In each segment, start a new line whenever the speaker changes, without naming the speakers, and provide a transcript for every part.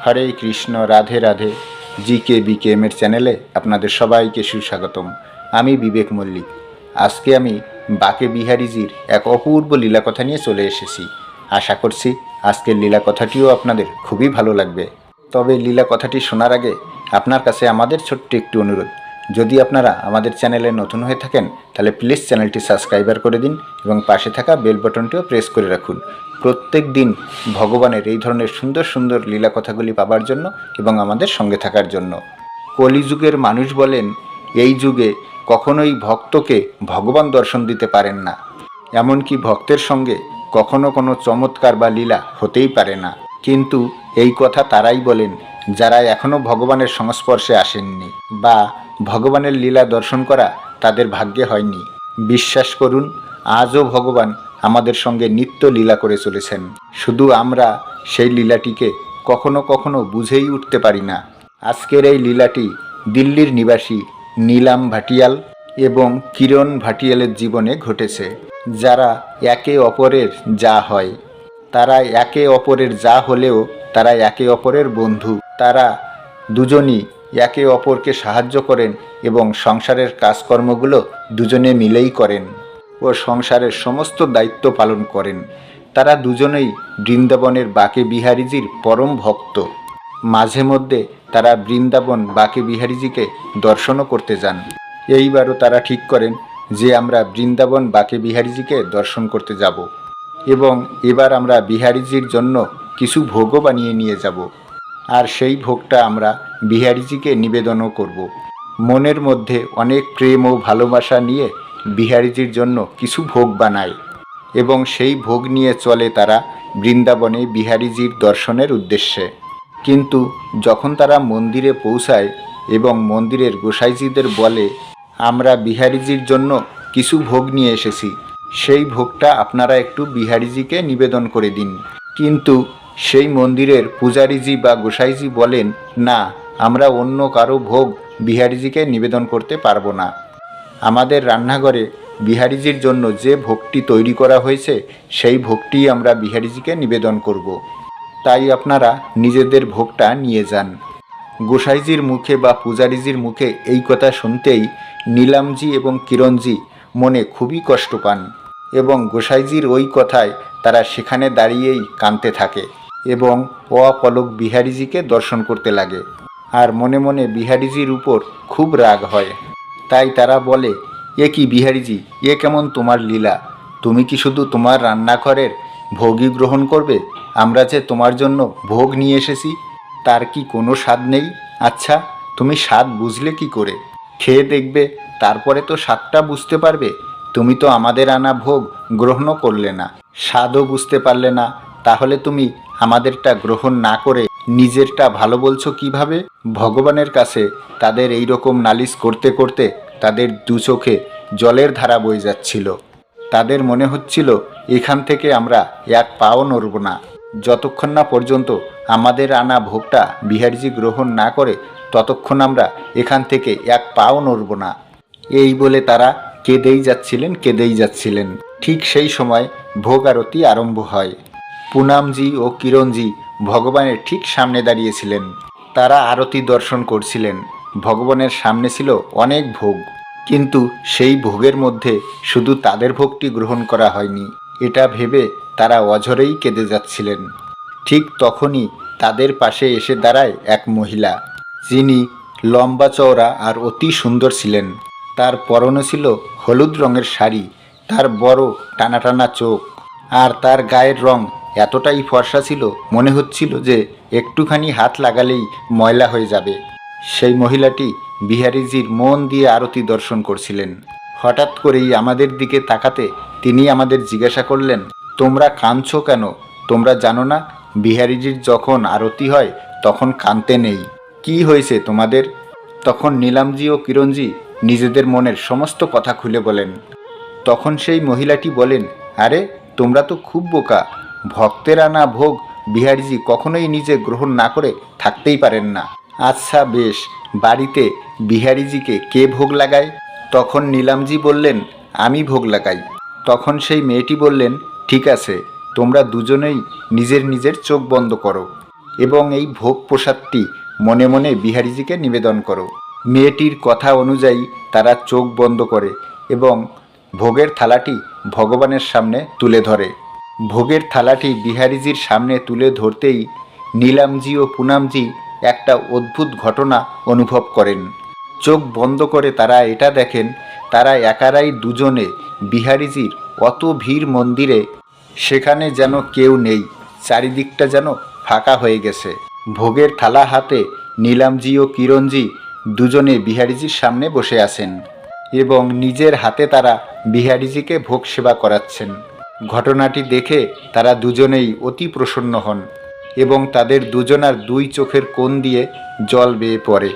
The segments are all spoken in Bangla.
হরে Krishna, Radhe Radhe. G K B K এমের চ্যানেলে আপনাদের সবাইকে সুস্বাগতম। আমি বিবেক মল্লিক। আজকে আমি বাকে বিহারিজির এক অপূর্ব লীলা কথা নিয়ে চলে এসেছি। আশা করছি আজকের লীলা কথাটিও আপনাদের খুবই ভালো লাগবে। তবে লীলা কথাটি শোনার আগে আপনার কাছে আমাদের ছোট্ট একটু অনুরোধ। যদি আপনারা আমাদের চ্যানেলে নতুন হয়ে থাকেন, তাহলে প্লিজ চ্যানেলটি সাবস্ক্রাইবার করে দিন এবং পাশে থাকা বেল বাটনটিও প্রেস করে রাখুন। প্রত্যেক দিন ভগবানের এই ধরনের সুন্দর সুন্দর লীলা কথাগুলি পাবার জন্য এবং আমাদের সঙ্গে থাকার জন্য। কলিযুগের মানুষ বলেন, এই যুগে কখনোই ভক্তকে ভগবান দর্শন দিতে পারেন না। এমনকি ভক্তের সঙ্গে কখনো কোনো চমৎকার বা লীলা হতেই পারে না। কিন্তু এই কথা তারাই বলেন, যারা এখনও ভগবানের সংস্পর্শে আসেননি বা ভগবানের লীলা দর্শন করা তাদের ভাগ্যে হয়নি। বিশ্বাস করুন, আজও ভগবান আমাদের সঙ্গে নিত্য লীলা করে চলেছেন। শুধু আমরা সেই লীলাটিকে কখনো কখনো বুঝেই উঠতে পারি না। আজকের এই লীলাটি দিল্লির নিবাসী নীলাম ভাটিয়াল এবং কিরণ ভাটিয়ালের জীবনে ঘটেছে। যারা একে অপরের যা হয়, তারা একে অপরের যা হলেও তারা একে অপরের বন্ধু। তারা দুজনই একে অপরকে সাহায্য করেন এবং সংসারের কাজকর্মগুলো দুজনে মিলেই করেন ও সংসারের সমস্ত দায়িত্ব পালন করেন। তারা দুজনেই বৃন্দাবনের বাকে বিহারীজির পরম ভক্ত। মাঝে মধ্যে তারা বৃন্দাবন বাকে বিহারীজিকে দর্শনও করতে যান। এইবারও তারা ঠিক করেন যে আমরা বৃন্দাবন বাকে বিহারীজিকে দর্শন করতে যাব এবং এবার আমরা বিহারীজির জন্য কিছু ভোগও বানিয়ে নিয়ে যাব। আর সেই ভোগটা আমরা বিহারিজিকে নিবেদনও করব। মনের মধ্যে অনেক প্রেম ও ভালোবাসা নিয়ে বিহারিজির জন্য কিছু ভোগ বানায় এবং সেই ভোগ নিয়ে চলে তারা বৃন্দাবনে বিহারিজির দর্শনের উদ্দেশ্যে। কিন্তু যখন তারা মন্দিরে পৌঁছায় এবং মন্দিরের গোসাইজিদের বলে, আমরা বিহারিজির জন্য কিছু ভোগ নিয়ে এসেছি। সেই ভোগটা আপনারা একটু বিহারিজিকে নিবেদন করে দিন। কিন্তু সেই মন্দিরের পূজারীজি বা গোসাইজি বলেন, না, আমরা অন্য কারও ভোগ বিহারীজিকে নিবেদন করতে পারব না। আমাদের রান্নাঘরে বিহারীজির জন্য যে ভোগটি তৈরি করা হয়েছে, সেই ভোগটি আমরা বিহারীজিকে নিবেদন করব। তাই আপনারা নিজেদের ভোগটা নিয়ে যান। গোসাইজির মুখে বা পূজারীজির মুখে এই কথা শুনতেই নীলামজি এবং কিরণজি মনে খুবই কষ্ট পান এবং গোসাইজির ওই কথায় তারা সেখানে দাঁড়িয়েই কাঁদতে থাকে। এবং অপলক বিহারিজিকে দর্শন করতে লাগে। আর মনে মনে বিহারীজির উপর খুব রাগ হয়। তাই তারা বলে, এ কি বিহারিজি, এ কেমন তোমার লীলা? তুমি কি শুধু তোমার রান্নাঘরের ভোগই গ্রহণ করবে? আমরা যে তোমার জন্য ভোগ নিয়ে এসেছি, তার কি কোনো স্বাদ নেই? আচ্ছা তুমি স্বাদ বুঝলে কি করে? খেয়ে দেখবে, তারপরে তো স্বাদটা বুঝতে পারবে। তুমি তো আমাদের আনা ভোগ গ্রহণও করলে না। স্বাদও বুঝতে পারলে না। তাহলে তুমি আমাদেরটা গ্রহণ না করে নিজেরটা ভালো বলছো কীভাবে? ভগবানের কাছে তাদের এই রকম নালিশ করতে করতে তাদের দু চোখে জলের ধারা বয়ে যাচ্ছিল। তাদের মনে হচ্ছিল, এখান থেকে আমরা এক পাও নড়ব না। যতক্ষণ না পর্যন্ত আমাদের আনা ভোগটা বিহারজি গ্রহণ না করে, ততক্ষণ আমরা এখান থেকে এক পাও নড়ব না। এই বলে তারা কেঁদেই যাচ্ছিলেন কেঁদেই যাচ্ছিলেন। ঠিক সেই সময় ভোগ আরতি আরম্ভ হয়। পুনামজি ও কিরণজি ভগবানের ঠিক সামনে দাঁড়িয়েছিলেন। তারা আরতি দর্শন করছিলেন। ভগবানের সামনে ছিল অনেক ভোগ। কিন্তু সেই ভোগের মধ্যে শুধু তাদের ভোগটি গ্রহণ করা হয়নি। এটা ভেবে তারা অঝরেই কেঁদে যাচ্ছিলেন। ঠিক তখনই তাদের পাশে এসে দাঁড়ায় এক মহিলা, যিনি লম্বা চওড়া আর অতি সুন্দর ছিলেন। তার পরনে ছিল হলুদ রঙের শাড়ি, তার বড় টানা টানা চোখ আর তার গায়ের রং এতটাই ফর্সা ছিল, মনে হচ্ছিল যে একটুখানি হাত লাগালেই ময়লা হয়ে যাবে। সেই মহিলাটি বিহারিজির মন দিয়ে আরতি দর্শন করছিলেন। হঠাৎ করেই আমাদের দিকে তাকাতে তিনি আমাদের জিজ্ঞাসা করলেন, তোমরা কাঁদছো কেন? তোমরা জানো না, বিহারিজির যখন আরতি হয়, তখন কাঁদতে নেই। কি হয়েছে তোমাদের? তখন নীলামজি ও কিরণজি নিজেদের মনের সমস্ত কথা খুলে বলেন। তখন সেই মহিলাটি বলেন, আরে, তোমরা তো খুব বোকা ভক্তের আনা ভোগ, বিহারীজি কখনোই নিজে গ্রহণ না করে থাকতেই পারেন না। আচ্ছা বেশ, বাড়িতে বিহারিজিকে কে ভোগ লাগায়? তখন নীলামজি বললেন, আমি ভোগ লাগাই। তখন সেই মেয়েটি বললেন, ঠিক আছে, তোমরা দুজনেই নিজের নিজের চোখ বন্ধ করো এবং এই ভোগ প্রসাদটি মনে মনে বিহারিজিকে নিবেদন করো। মেয়েটির কথা অনুযায়ী তারা চোখ বন্ধ করে এবং ভোগের থালাটি ভগবানের সামনে তুলে ধরে। ভোগের থালাটি বিহারীজির সামনে তুলে ধরতেই নীলামজি ও পুনামজি একটা অদ্ভুত ঘটনা অনুভব করেন। চোখ বন্ধ করে তারা এটা দেখেন, তারা একারাই দুজনে বিহারীজির অত ভিড় মন্দিরে, সেখানে যেন কেউ নেই, চারিদিকটা যেন ফাঁকা হয়ে গেছে। ভোগের থালা হাতে নীলামজি ও কিরণজি দুজনে বিহারীজির সামনে বসে আছেন এবং নিজের হাতে তারা বিহারিজিকে ভোগ সেবা করাচ্ছেন। ঘটনাটি দেখে তারা দুজনেই অতি প্রসন্ন হন এবং তাদের দুজনার দুই চোখের কোণ দিয়ে জল বেয়ে পড়ে।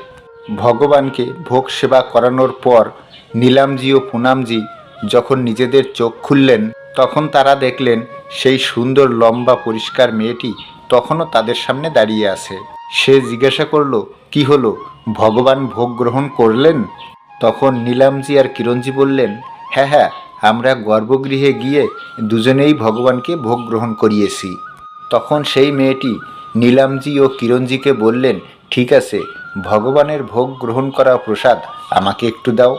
ভগবানকে ভোগ সেবা করানোর পর নীলামজি ও পুনামজি যখন নিজেদের চোখ খুললেন, তখন তারা দেখলেন সেই সুন্দর লম্বা পরিষ্কার মেয়েটি তখনও তাদের সামনে দাঁড়িয়ে আছে। সে জিজ্ঞাসা করল, কি হলো? ভগবান ভোগ গ্রহণ করলেন? তখন নীলামজি আর কিরণজি বললেন হ্যাঁ হ্যাঁ আমরা গর্ভগৃহে গিয়ে দুজনেই ভগবানকে ভোগ গ্রহণ করিয়েছি। তখন সেই মেয়েটি নীলামজি ও কিরণজিকে বললেন, ঠিক আছে, ভগবানের ভোগ গ্রহণ করা প্রসাদ আমাকে একটু দাও।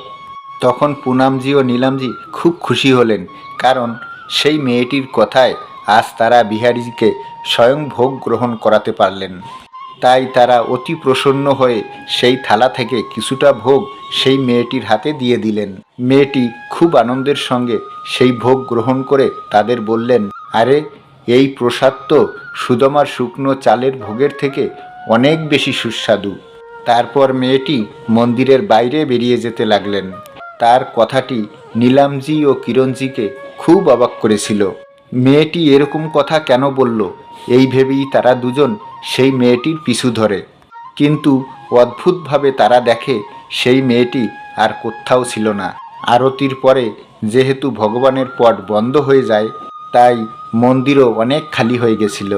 তখন পুনামজি ও নীলামজি খুব খুশি হলেন, কারণ সেই মেয়েটির কথায় আজ তারা বিহারীজিকে স্বয়ং ভোগ গ্রহণ করাতে পারলেন। তাই তারা অতি প্রসন্ন হয়ে সেই থালা থেকে কিছুটা ভোগ সেই মেয়েটির হাতে দিয়ে দিলেন। মেয়েটি খুব আনন্দের সঙ্গে সেই ভোগ গ্রহণ করে তাদের বললেন, আরে, এই প্রসাদ তো সুদমার শুকনো চালের ভোগের থেকে অনেক বেশি সুস্বাদু। তারপর মেয়েটি মন্দিরের বাইরে বেরিয়ে যেতে লাগলেন। তার কথাটি নীলামজি ও কিরণজিকে খুব অবাক করেছিল। মেয়েটি এরকম কথা কেন বলল? এই ভেবেই তারা দুজন সেই মেয়েটির পিছু ধরে। কিন্তু অদ্ভুতভাবে তারা দেখে সেই মেয়েটি আর কোথাও ছিল না। আরতির পরে যেহেতু ভগবানের পট বন্ধ হয়ে যায়, তাই মন্দিরও অনেক খালি হয়ে গেছিল।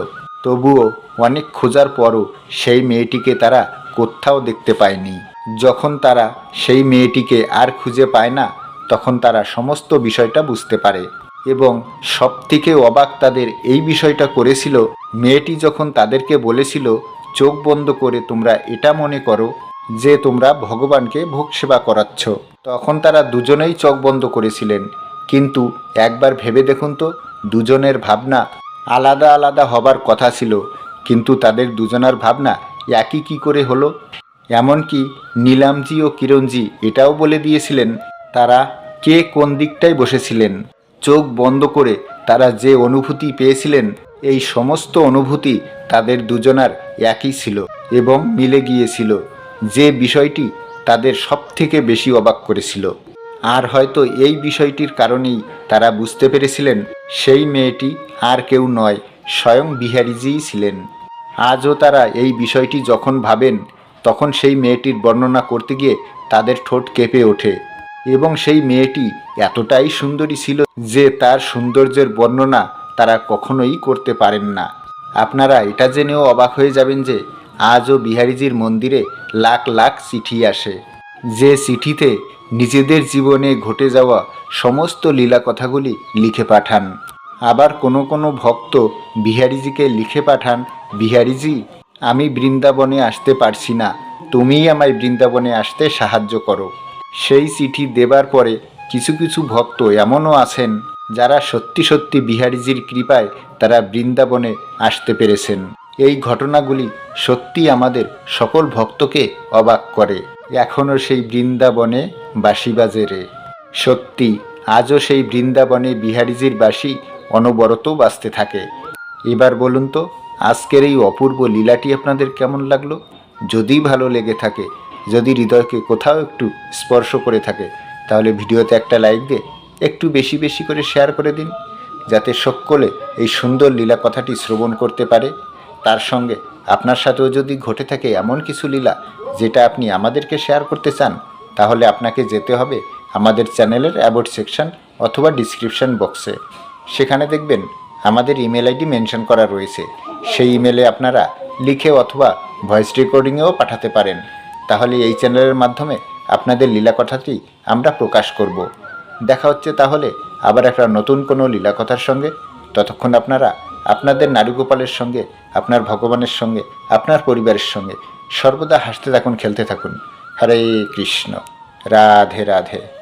তবুও অনেক খোঁজার পরও সেই মেয়েটিকে তারা কোথাও দেখতে পায়নি। যখন তারা সেই মেয়েটিকে আর খুঁজে পায় না, তখন তারা সমস্ত বিষয়টা বুঝতে পারে। এবং সবথেকে অবাক তাদের এই বিষয়টা করেছিল, মেয়েটি যখন তাদেরকে বলেছিল, চোখ বন্ধ করে তোমরা এটা মনে করো যে তোমরা ভগবানকে ভোগ সেবা করাচ্ছ। তখন তারা দুজনেই চোখ বন্ধ করেছিলেন। কিন্তু একবার ভেবে দেখুন তো, দুজনের ভাবনা আলাদা আলাদা হবার কথা ছিল, কিন্তু তাদের দুজনার ভাবনা একই কি করে হলো? এমনকি নীলামজি ও কিরণজি এটাও বলে দিয়েছিলেন, তারা কে কোন দিকটায় বসেছিলেন? চোখ বন্ধ করে তারা যে অনুভূতি পেয়েছিলেন, এই সমস্ত অনুভূতি তাদের দুজনার একই ছিল এবং মিলে গিয়েছিল। যে বিষয়টি তাদের সবথেকে বেশি অবাক করেছিল। আর হয়তো এই বিষয়টির কারণেই তারা বুঝতে পেরেছিলেন, সেই মেয়েটি আর কেউ নয়, স্বয়ং বিহারীজিই ছিলেন। আজও তারা এই বিষয়টি যখন ভাবেন, তখন সেই মেয়েটির বর্ণনা করতে গিয়ে তাদের ঠোঁট কেঁপে ওঠে। এবং সেই মেয়েটি এতটাই সুন্দরী ছিল যে তার সৌন্দর্যের বর্ণনা তারা কখনোই করতে পারেন না। আপনারা এটা জেনেও অবাক হয়ে যাবেন যে আজও বিহারীজির মন্দিরে লাখ লাখ চিঠি আসে। যে চিঠিতে নিজেদের জীবনে ঘটে যাওয়া সমস্ত লীলা কথাগুলি লিখে পাঠান। আবার কোনো কোনো ভক্ত বিহারিজিকে লিখে পাঠান, বিহারিজি, আমি বৃন্দাবনে আসতে পারছি না। তুমিই আমায় বৃন্দাবনে আসতে সাহায্য করো। সেই চিঠি দেবার পরে কিছু কিছু ভক্ত এমনও আছেন যারা সত্যি সত্যি বিহারিজির কৃপায় তারা বৃন্দাবনে আসতে পেরেছেন। এই ঘটনাগুলি সত্যি আমাদের সকল ভক্তকে অবাক করে। এখনও সেই বৃন্দাবনে বাঁশি বাজে রে। সত্যি, আজও সেই বৃন্দাবনে বিহারিজির বাসি অনবরত বাজতে থাকে। এবার বলুন তো, আজকের এই অপূর্ব লীলাটি আপনাদের কেমন লাগল? যদি ভালো লেগে থাকে যদি হৃদয়কে কোথাও একটু স্পর্শ করে থাকে, তাহলে ভিডিওতে একটা লাইক দিয়ে একটু বেশি বেশি করে শেয়ার করে দিন, যাতে সকলে এই সুন্দর লীলা কথাটি শ্রবণ করতে পারে। তার সঙ্গে আপনার সাথেও যদি ঘটে থাকে এমন কিছু লীলা যেটা আপনি আমাদেরকে শেয়ার করতে চান, তাহলে আপনাকে যেতে হবে আমাদের চ্যানেলের অ্যাবোর্ড সেকশন অথবা ডিসক্রিপশন বক্সে। সেখানে দেখবেন আমাদের ইমেল আইডি মেনশন করা রয়েছে। সেই ইমেলে আপনারা লিখে অথবা ভয়েস রেকর্ডিংয়েও পাঠাতে পারেন। তাহলে এই চ্যানেলের মাধ্যমে আপনাদের লীলা কথাটি আমরা প্রকাশ করব। দেখা হচ্ছে তাহলে আবার একটা নতুন কোনো লীলা কথার সঙ্গে। ততক্ষণ আপনারা আপনাদের নারীগোপালের সঙ্গে, আপনার ভগবানের সঙ্গে, আপনার পরিবারের সঙ্গে সর্বদা হাসতে থাকুন, খেলতে থাকুন। হরে কৃষ্ণ। রাধে রাধে।